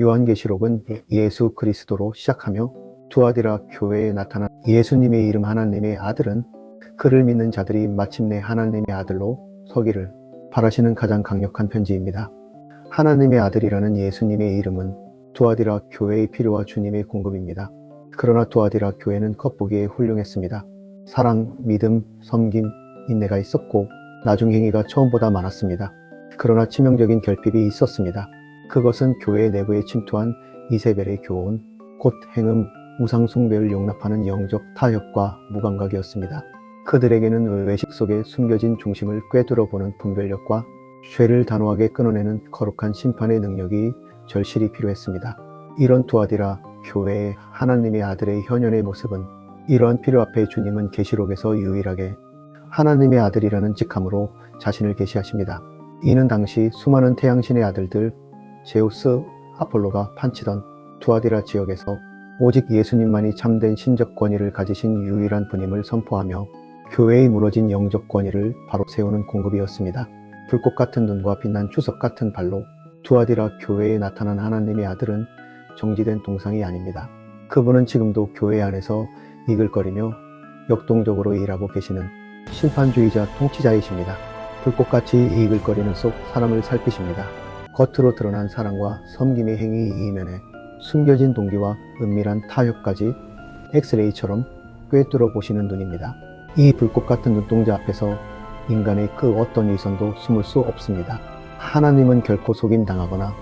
요한계시록은 예수 그리스도로 시작하며 두아디라 교회에 나타난 예수님의 이름 하나님의 아들은 그를 믿는 자들이 마침내 하나님의 아들로 서기를 바라시는 가장 강력한 편지입니다. 하나님의 아들이라는 예수님의 이름은 두아디라 교회의 필요와 주님의 공급입니다. 그러나 두아디라 교회는 겉보기에 훌륭했습니다. 사랑, 믿음, 섬김, 인내가 있었고 나중 행위가 처음보다 많았습니다. 그러나 치명적인 결핍이 있었습니다. 그것은 교회 내부에 침투한 이세벨의 교훈, 곧 행음, 우상숭배를 용납하는 영적 타협과 무감각이었습니다. 그들에게는 외식 속에 숨겨진 중심을 꿰뚫어보는 분별력과 죄를 단호하게 끊어내는 거룩한 심판의 능력이 절실히 필요했습니다. 이런 두아디라 교회의 하나님의 아들의 현현의 모습은 이러한 필요 앞에 주님은 계시록에서 유일하게 하나님의 아들이라는 직함으로 자신을 계시하십니다. 이는 당시 수많은 태양신의 아들들 제우스, 아폴로가 판치던 두아디라 지역에서 오직 예수님만이 참된 신적 권위를 가지신 유일한 분임을 선포하며 교회의 무너진 영적 권위를 바로 세우는 공급이었습니다. 불꽃 같은 눈과 빛난 주석 같은 발로 두아디라 교회에 나타난 하나님의 아들은 정지된 동상이 아닙니다. 그분은 지금도 교회 안에서 이글거리며 역동적으로 일하고 계시는 심판주의자 통치자이십니다. 불꽃같이 이글거리는 속 사람을 살피십니다. 겉으로 드러난 사랑과 섬김의 행위 이면에 숨겨진 동기와 은밀한 타협까지 엑스레이처럼 꿰뚫어 보시는 눈입니다. 이 불꽃 같은 눈동자 앞에서 인간의 그 어떤 위선도 숨을 수 없습니다. 하나님은 결코 속임 당하거나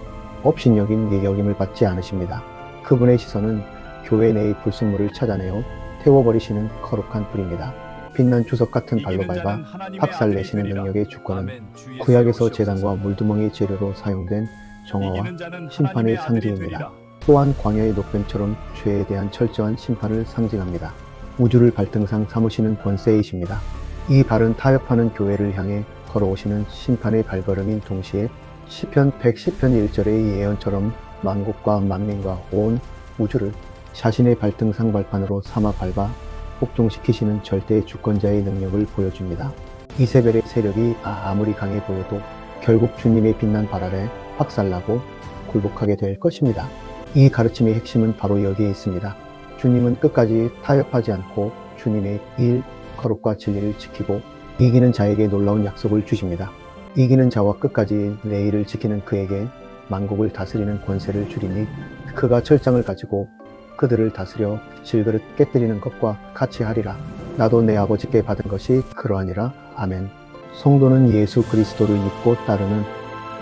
업신여긴 여김을 받지 않으십니다. 그분의 시선은 교회 내의 불순물을 찾아내어 태워버리시는 거룩한 불입니다. 빛난 주석 같은 발로 밟아 박살내시는 능력의 주권은 구약에서 재단과 물두멍이 재료로 사용된 정화와 심판의 상징입니다. 또한 광야의 녹뱀처럼 죄에 대한 철저한 심판을 상징합니다. 우주를 발등상 삼으시는 권세이십니다. 이 발은 타협하는 교회를 향해 걸어오시는 심판의 발걸음인 동시에 시편 110편 1절의 예언처럼 만국과 만민과 온 우주를 자신의 발등상 발판으로 삼아 밟아 복종시키시는 절대 주권자의 능력을 보여줍니다. 이세벨의 세력이 아무리 강해 보여도 결국 주님의 빛난 발 아래 확살나고 굴복하게 될 것입니다. 이 가르침의 핵심은 바로 여기에 있습니다. 주님은 끝까지 타협하지 않고 주님의 일, 거룩과 진리를 지키고 이기는 자에게 놀라운 약속을 주십니다. 이기는 자와 끝까지 내일을 지키는 그에게 만국을 다스리는 권세를 주리니 그가 철장을 가지고 그들을 다스려 질그릇 깨뜨리는 것과 같이 하리라. 나도 내 아버지께 받은 것이 그러하니라. 아멘. 성도는 예수 그리스도를 믿고 따르는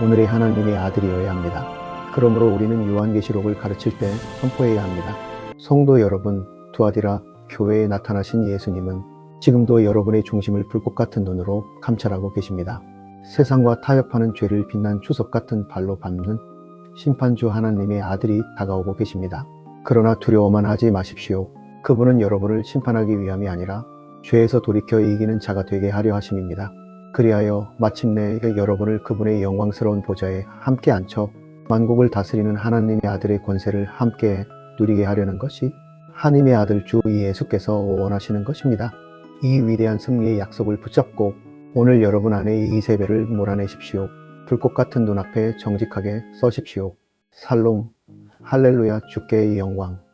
오늘의 하나님의 아들이어야 합니다. 그러므로 우리는 요한계시록을 가르칠 때 선포해야 합니다. 성도 여러분, 두아디라 교회에 나타나신 예수님은 지금도 여러분의 중심을 불꽃 같은 눈으로 감찰하고 계십니다. 세상과 타협하는 죄를 빛난 추석 같은 발로 밟는 심판주 하나님의 아들이 다가오고 계십니다. 그러나 두려워만 하지 마십시오. 그분은 여러분을 심판하기 위함이 아니라 죄에서 돌이켜 이기는 자가 되게 하려 하심입니다. 그리하여 마침내 여러분을 그분의 영광스러운 보좌에 함께 앉혀 만국을 다스리는 하나님의 아들의 권세를 함께 누리게 하려는 것이 하나님의 아들 주 예수께서 원하시는 것입니다. 이 위대한 승리의 약속을 붙잡고 오늘 여러분 안에 이 세배를 몰아내십시오. 불꽃 같은 눈앞에 정직하게 서십시오. 살롬, 할렐루야 주께의 영광.